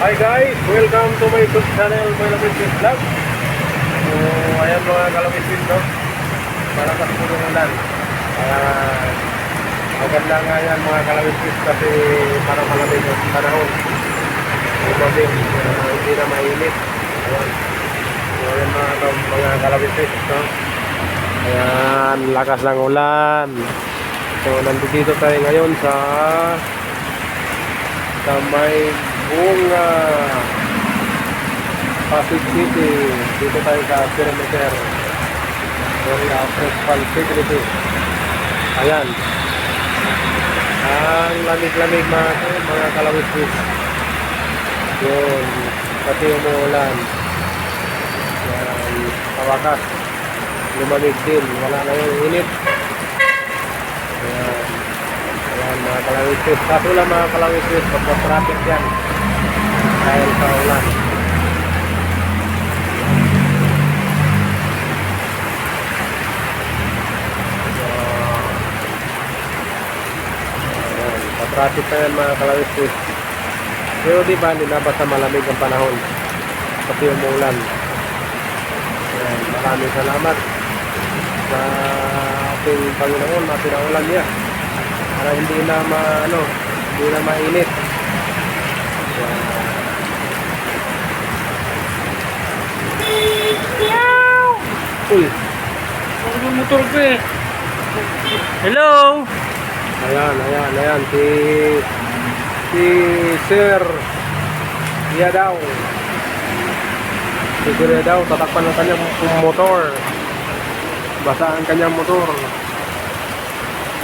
Hi guys, welcome to my YouTube channel, my Lamisis Vlog. So, ayan mga kalamisis, no? Malakas po yung ulan. Kaya, maganda nga yan mga kalamisis kasi para malamig ang panahon. Umabing, uh, hindi na mainit. Ayan. So, ayan mga, mga kalamisis, no? Ayan, lakas ng ulan. So, nandito tayo ngayon sa sa may bunga Pasig City. Dito tayo sa perimeter. Area of Principal Security. Ayan. Ang lamig-lamig mga, mga kalawiswis. Yun. Pati umuulan. Yan. Kawakas. Lumamig din. Wala na yung init. Ayan. Ayan mga kalawiswis. Kaso lang mga kalawiswis. Pagpa-traffic yan. Dahil sa ulan. Ayan, patraffic na yan mga kalawiswis. Pero di ba, basta malamig ang panahon. Pati umuulan. Ayan, maraming salamat sa ating Panginoon na pinaulan niya. Para hindi na ma, ano, hindi na mainit. Ayan. Uy, Ano motor ko eh? Hello? ayan, ayan, ayan, si, si Sir Yadaw. Si Sir Yadaw, tatakpan ng kanyang motor. Basa ang kanyang motor.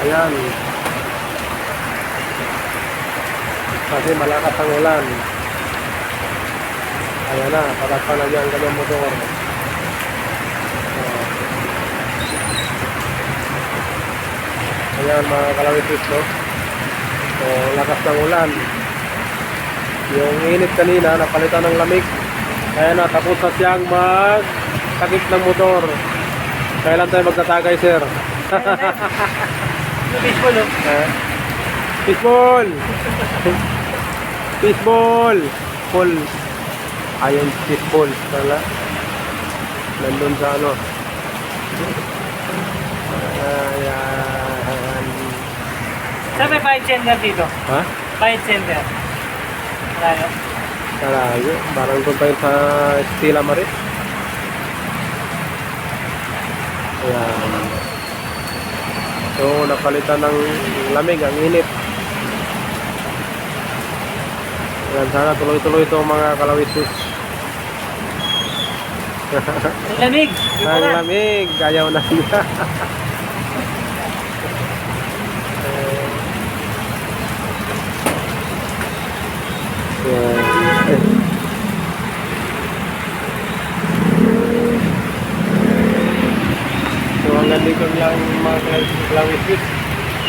Ayan. Kasi malakas ang ulan. Ayan na, tatakpan na niya ang kanyang motor. Ayan mga kalawitis, no? So, lakas ng ulan. Yung init kanina, napalitan ng lamig. Kaya na, tapos na siyang magtakip ng motor. Kailan tayo magtatagay, sir? Baseball oh. Eh? Fishball! Fishball! Full. Ayun, fishball. Pala. Nandun sa ano. Ayan. Saan may center dito? Ha? Fight center. Tayo. Kalayo. Parang doon tayo sa Stila Maris. Ayan. So, napalitan ng lamig, ang init. Ayan, sana tuloy-tuloy ito mga kalawisis. Ang lamig. Ang lamig, ayaw na niya. Ayan. So hanggang dito mga kalawisis.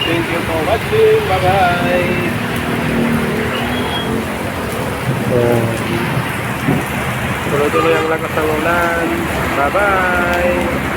Thank you for watching. Bye-bye. Ayan. Tuloy-tuloy ang lakas ng ulan. Bye-bye.